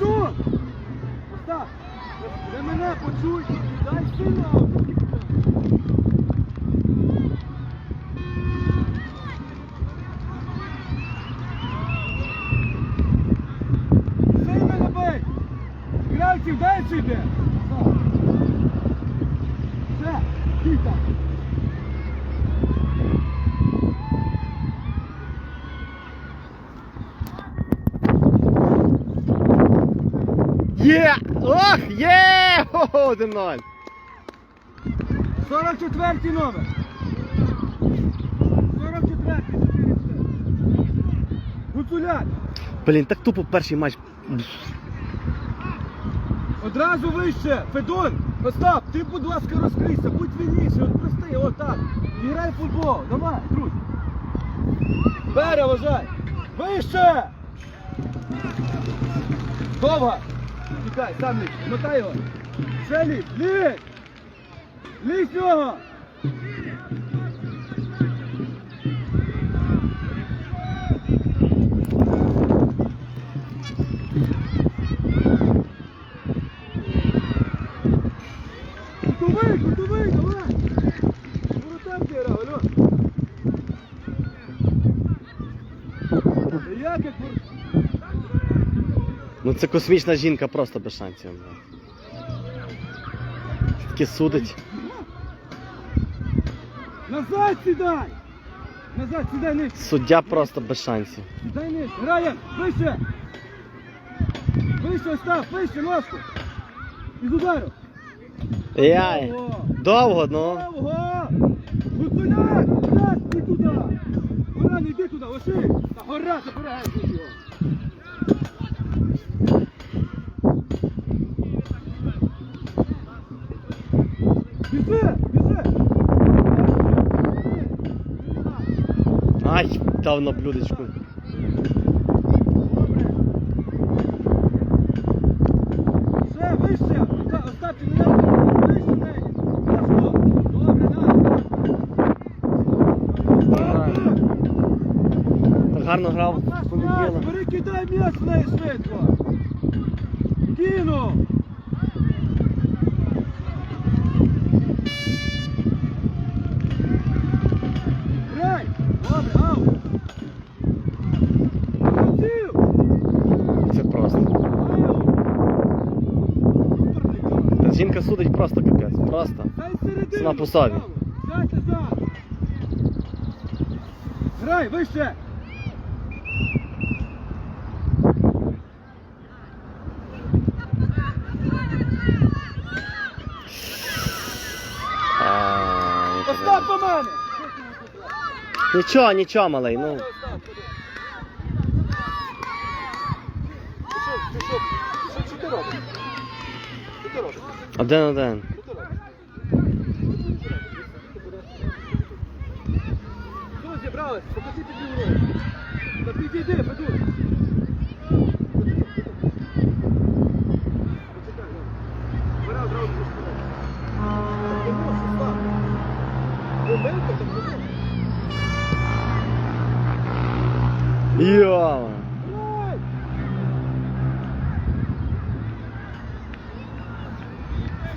Литвинчук! Остап, ви мене почуй, дай сильно. Сильно не бий! Гравців далі йде! Остап. Все, стій там. Є! Ох, є! Хо-хо, 1-0. 44 номер. 44 4 Гуцуляк. Блін, так тупо перший матч. Одразу вище. Федор. Остап, ти, будь ласка, розкрийся, будь вільніше, от прости, отак. Грай в футбол. Давай, друг. Бере, вважай. Вище! Довго. Тікай, сам лізь. Мотай його. Ще лізь, лізь! Нього! Кутовий, давай! Воротам ти грав, алло! Як як Ну це космічна жінка просто без шансів. блін. Таке судить. Назад сідай! Назад сідай нижче! Суддя просто без шансів. Сідай нижче! Раян, вище! Вище, Остап, вище, ножку! Із удару! Яй. Довго! Довго, ну. Довго! Гуцуляк! Раз, не туди! Гора, не йди туди, лиши! Та гора, забирай його! Біжи! Біжи! Ай, дав на блюдечку. Ще вище! Оста- Остапчик, не надо! Вище неї! Важко! Добре! Так гарно грав. Бери, кидай м'яч в неї швидко! Кину! Грай! Добре, аут! Молодців! Це просто. Аут! Супер, Ніколай! Та жінка судить просто капець. Просто. Дай середину! Сама по собі. право. Сядь назад! Грай, вище! Ай, по мене! Нічого, нічого, малий, ну. Остап, ходи. Пішов, пішов. Що- Що ти робиш? Що ти робиш? Один-один. Що ти робиш? Що зібрались? Покажи тобі урок. Та підійди, Федур. Почекай, ну. Бери одразу до штани. Так не можеш, Остап. Помилка, так не можеш. Йо.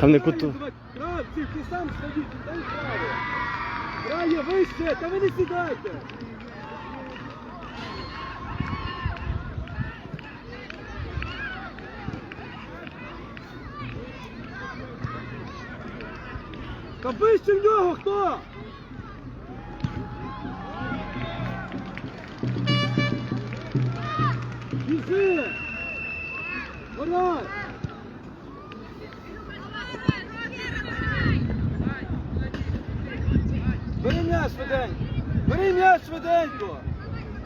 Там не куту. Ти сам стоїть, дай право. Вище, та ви не сідайте. Та вище в нього хто? Біжи! Грай! швиденько.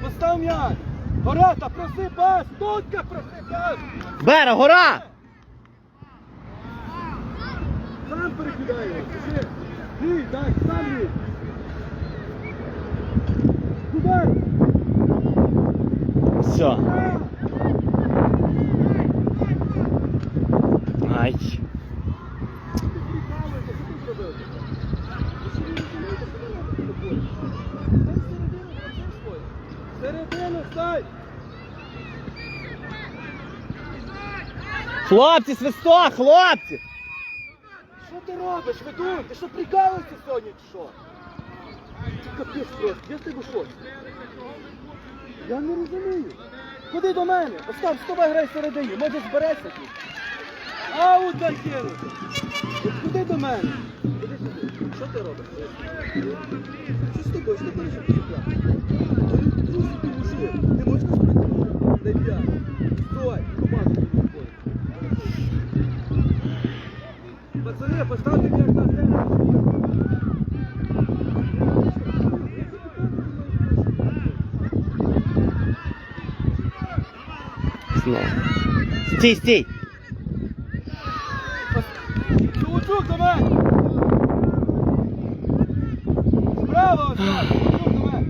Постав м'яч. Гора, та проси пас! Тутка проси пас! Бера, гора! Сам перекидай його, скажи. Ти, так, сам їй. Куди? Все. Хлопці, свисток, хлопці! Що ти робиш, ведун? Ти що прикалуєшся сьогодні чи що? Капець просто, я з тебе? Я не розумію. Ходи до мене, Остап, вставай грай всередині, може зберешся тут. Аут дай Ходи до мене. Що ти робиш? Що з тобою? Що ти? Друзі, ти мужик. Не можна спрацювати? Дай п'ять. Стой, команду не виходить. Пацани, поставте м'яч на землю. Стій, стій! Лучук до мене! Справа, Остап! Лучук до мене!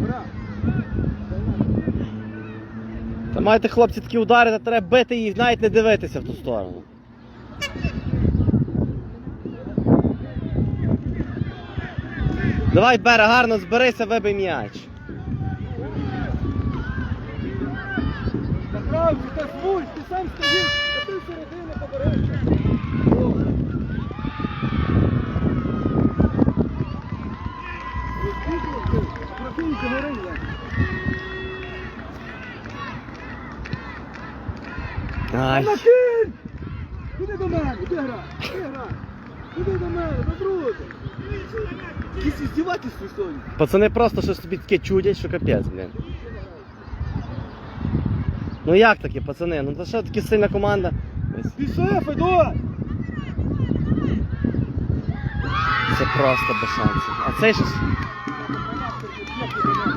Браво! Та маєте хлопці такі удари, та треба бити їх, навіть не дивитися в ту сторону. Давай, Бера, гарно зберися, вибий м'яч. Свуль, ти сам стоїш, а ти. Прокиньте горilla. Ай. Накинь! Куди до мене? Іди грай, іди грай. Куди до мене, до друга. Якісь іздівательства сьогодні. Пацани просто щось тобі таке чудять, що капець, блін. Ну як таке, пацани? Ну це що таки сильна команда? Пішов, Федор! Це просто без шансів. А цей щось.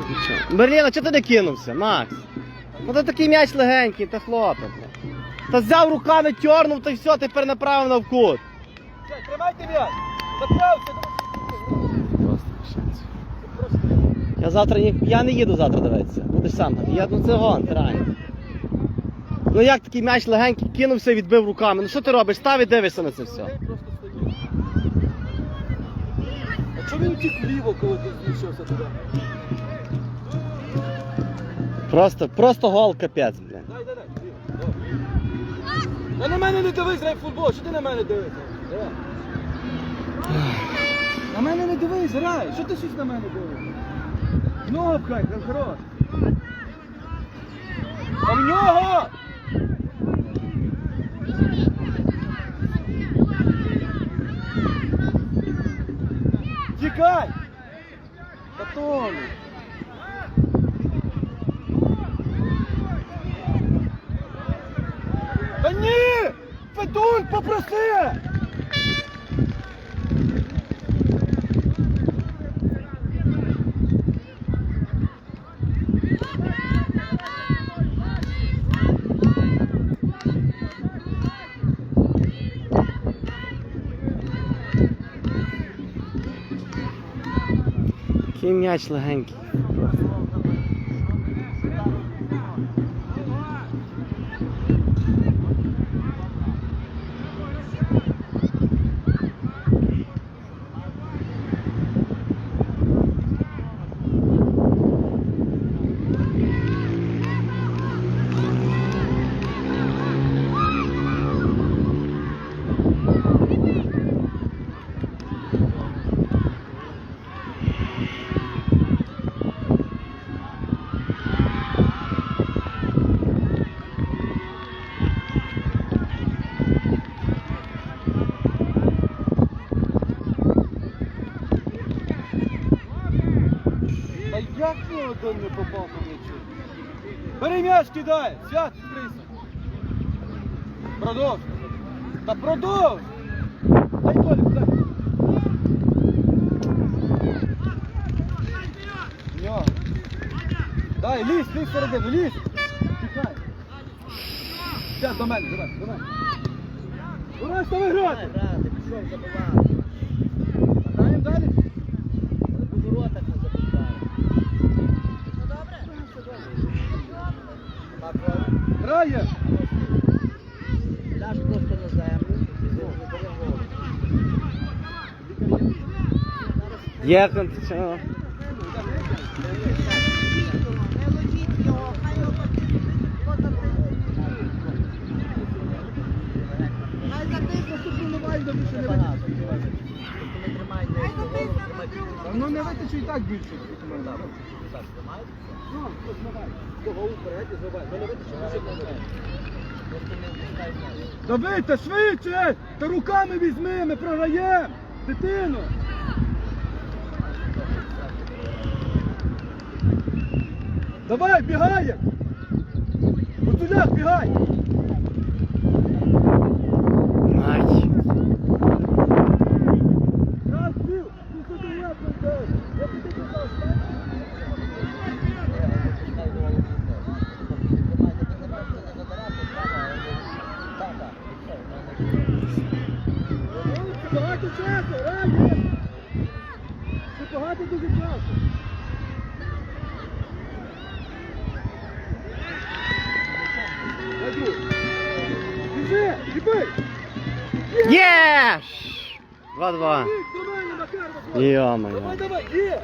Нічого. Берлін, а чого ти не кинувся, Макс? Ну то такий м'яч легенький, та хлопець. Та взяв руками, тьорнув, та й все, тепер направив на вкут. Тримайте м'яч! Заправся! Я завтра ні... я не їду завтра дивитися. Будеш сам. Я, ну це гон, реально. Ну як такий м'яч легенький, кинувся і відбив руками. Ну що ти робиш? Став і дивишся на це все. Просто стоїть. А чому він тік вліво, коли ти зміщався туди? Просто, просто гол капець, блін. Дай, дай, дай. вліво. Та на мене не дивись, грай футбол, що ти на мене дивишся? На мене не дивись, грай, що ти щось на мене дивишся? Ногу пхай, там хорош. А в нього! Тікай! Батони! Та ні! Федун, попроси! Такий м'яч легенький. Та як ти один не попав по м'ячу? Бери м'яч, кидай! Свят, відкрийся! Продовж! Та продовж! Дай Толік, дай! В. Дай, лізь, лізь всередину, лізь! Тікай! Свят, до мене, до мене, до мене! Вона стави грати! Грати, пішов, забивав. Граємо далі? У воротах не забивав. Нема крові. Грає! Ляж просто на землю. і бери голову. Є контакт. Не ловіть його, хай його Хай затисне, щоб він не вальдо більше не витисне. Не тримай, не голову тримай. Ну не витечу і так більше. Так, тримай. Ну, ось давай. Того вперед і зробай. Ну не витечу, може не Просто не впускай м'яч. Давайте швидше! Та руками візьми, ми програємо! Дитину! Давай, бігає! Гуцуляк, бігай! Ай. Раз, сів! Ти сюди лапу дай! Я тобі казав, Впускай голову. Тримай, не просто не забирати, права, а так, так, все, в мене Це багато часу, раді! Це багато дуже часу! Є! 2-2. До мене, Макар, виходь! Йо-моє.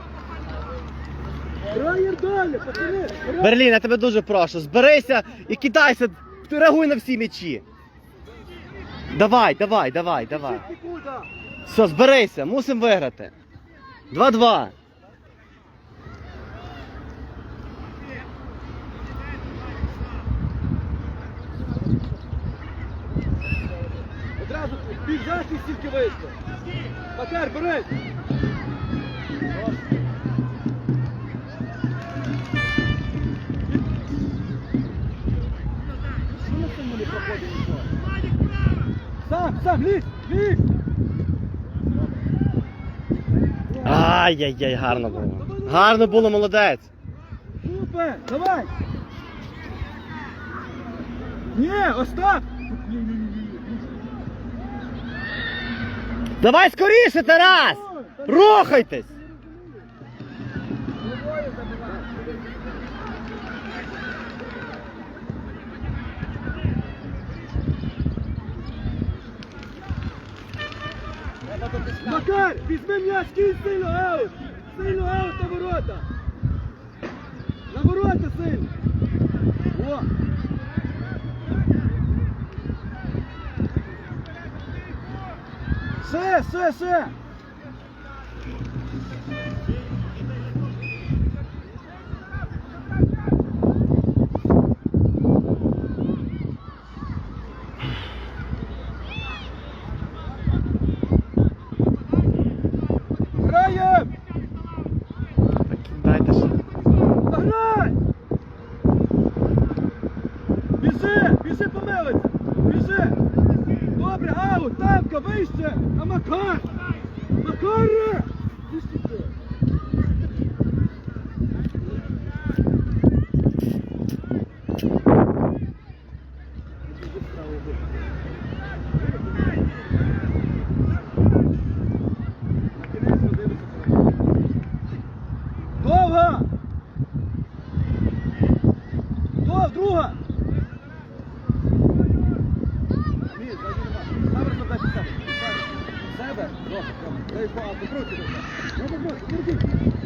Берлін, я тебе дуже прошу, зберися і кидайся, реагуй на всі м'ячі. Давай, давай, давай, давай. Все, зберися, мусимо виграти. 2-2. Біжать і стільки вийшло! Макар, бери! Що на цьому не проходить нічого? Сам, сам, лізь, лізь! Ай-яй-яй, гарно було. Гарно було, молодець. Супер, давай! Ні, Остап! Давай скоріше, Тарас! Рухайтесь! Макар, візьми м'яч, кинь сильно аут! Сильно аут на ворота! На ворота сильно! О! Все, все, все! Граєм! Дайте ще. Грай! Біжи! Біжи помилиться! Біжи! Добре, аут, тамка, вище! А Макар! Макар! Іди сюди. Довга! Дов, друга! Ні, ззаді нема. Саме розглядай під себе. Під Себе? Добре, добре. Дай по а, покрути добре. Ну, покрути, крути.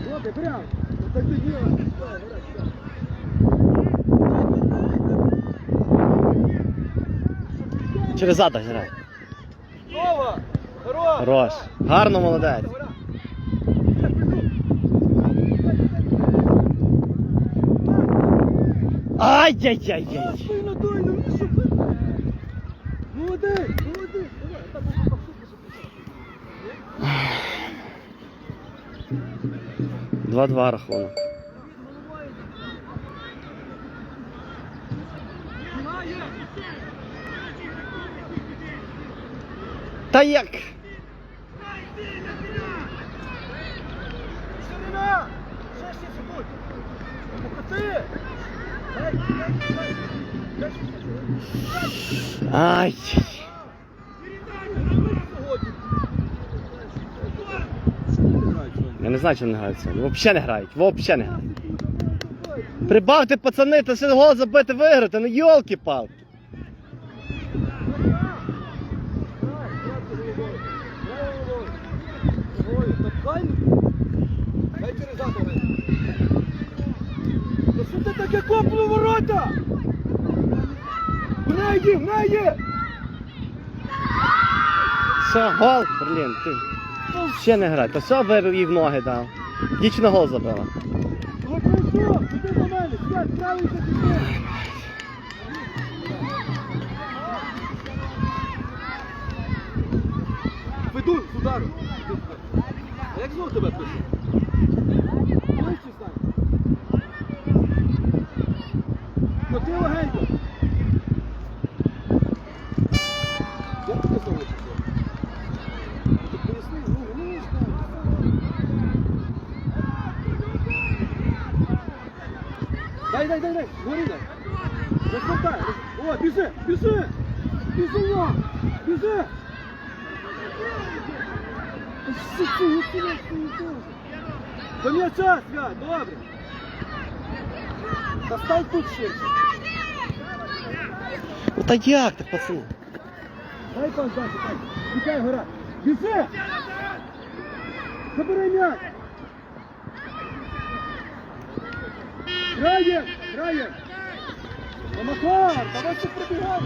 Добре, прямо. Ну, Так тоді. Давай, давай, сюди. Через зада. Нова! Хорош! Гарно, молодець. Ай-яй-яй-яй. Молодець, молодець. 2-2 рахунок. Та як? Ай. Я не знаю, чому не граються. Взагалі не грають, взагалі не грають. Прибавте, пацани, та сьогодні забити виграти, ну йолки-палки. Та що ти таке копло ворота? В неї, в неї! Все, гол, блін, ти. Ще не грай, то все вибив їй в ноги дав. Дівчина гол забила. Іди до мене, правий. Ведун, з удару. Як знову тебе пише? Ближче стань. Ну ти легенько. Як ти знову пише? Ти поясни, ну, ну, не. Дай, дай, дай, дай, гори дай. Розвертай. О, біжи, біжи. Біжи. Біжи. До м'яча, свят, добре. Та тут ширше. Ну та як так, пацани? Дай пан дати, дай. Тікай, гора. Біжи. Забирай м'яч. Грає, грає. Та Макар, давай ти пробігає.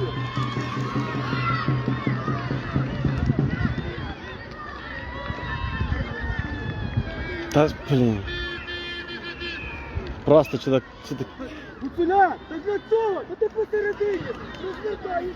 Та блін. Просто чудак, чудак. Гуцуля, та для цього? Та ти посередині. розглядаєш,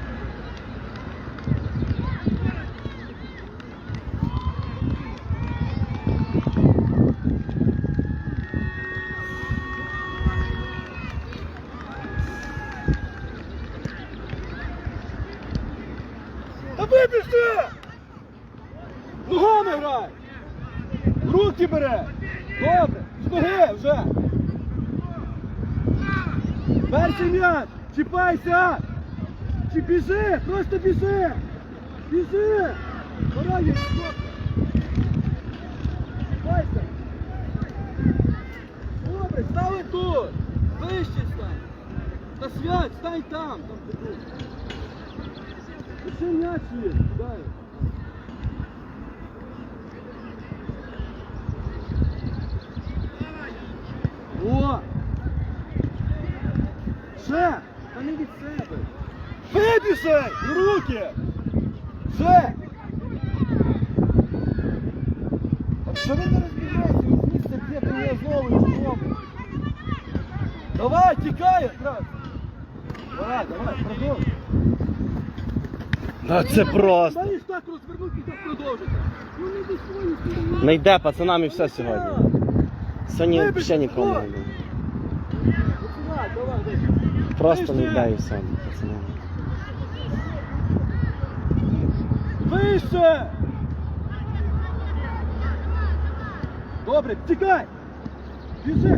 Та вибіжи! Ногами грай! Руки бере! Добре! З ноги вже! Перший м'яч! Чіпайся! Чи біжи! Просто біжи! Біжи! Пора є! Чіпайся! Добре, стали тут! Вище стань! Та свят, стань там! Ще м'яч є. О! Ще! Та не від себе! Вибіжай! Руки! Ще! А що ви не розбігаєте? Ось місце б'є мене знову і знову. Давай! Тарас. Давай, давай, продовжуй. Та це просто. Маєш так розвернути і так продовжити. Ну не до свої сторони. Не йде пацанам і все сьогодні. Сьогодні взагалі нікому не йде. Давай, давай, давай. Просто не йде і все, Вище! Добре, тікай! Біжи.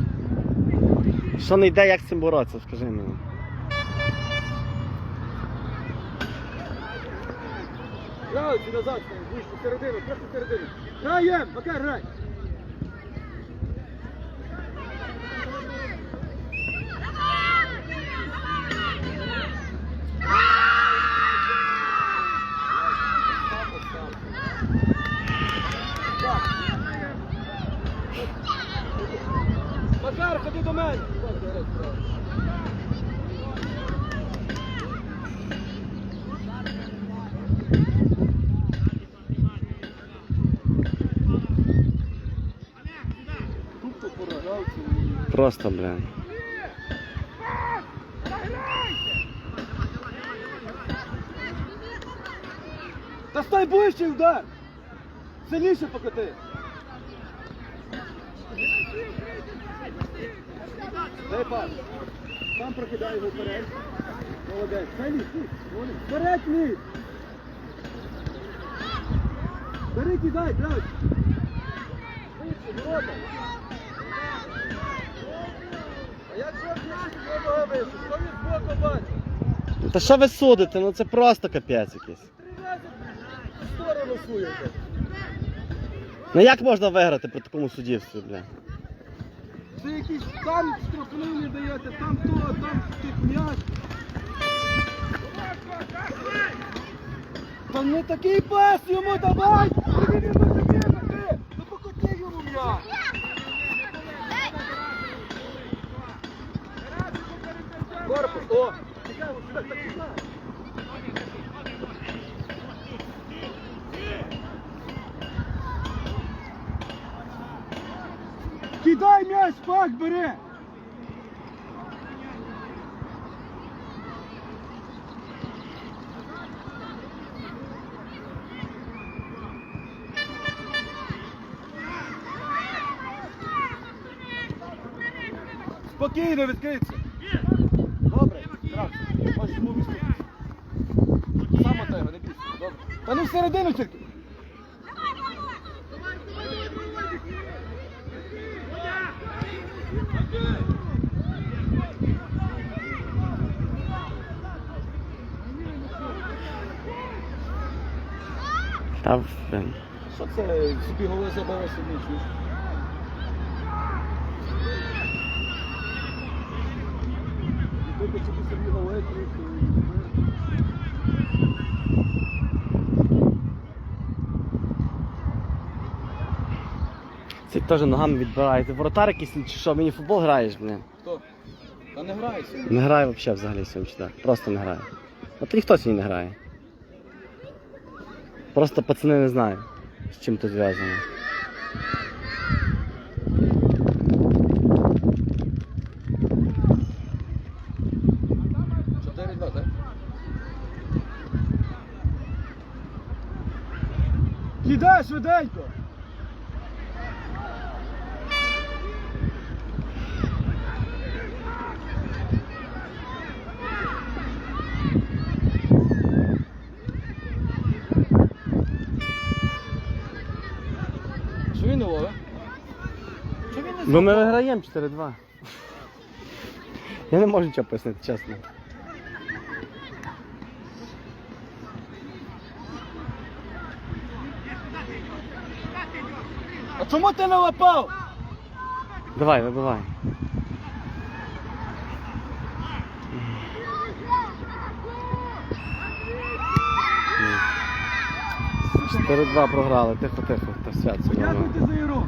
Що не йде, як з цим боротися, скажи мені. Грають, назад, вийшли середину, просто середину. Граєм, пока грай. Просто, блін. Та стай ближче удар! Сильніше покати! Дай пас. Там прокидай його вперед. Молодець. Дай ліс, ліс. Вперед ліс! Бери, кидай, грай! Вище, ворота! А як що ти нога вище? Що він збоку бачить? Та що ви судите? Ну це просто капець якийсь. Ну як можна виграти при такому суддівстві, бля? Це якісь там штрафни не даєте, там то, там тут м'яч. Та не такий пас йому давай! Ти не може бігати! Ну покоти йому м'яч! Корпус, о! Цікаво, сюди, так сюди. Кидай м'яч, пак, бери! Спокійно відкриться. Добре, так. Можеш йому виступити. Сам у тебе, не бійся. Добре. Та ну всередину тільки. Та, блін. Що це собі голи забили собі чуєш? Тільки собі собі голи чуєш. Це теж ногами відбирає. Ти воротар якийсь чи що, мені футбол граєш, блін? Хто? Та не грайся. Не грає взагалі взагалі сьогодні. Просто не грає. От ніхто сьогодні не грає. Просто пацани не знають, з чим тут зв'язано. Кидай швиденько! Що він ми виграємо 4-2. Я не можу нічого пояснити, чесно. Чому ти не лапав? Давай, вибивай. 4-2 програли, тихо, тихо, та свят. все нормально. За ігру.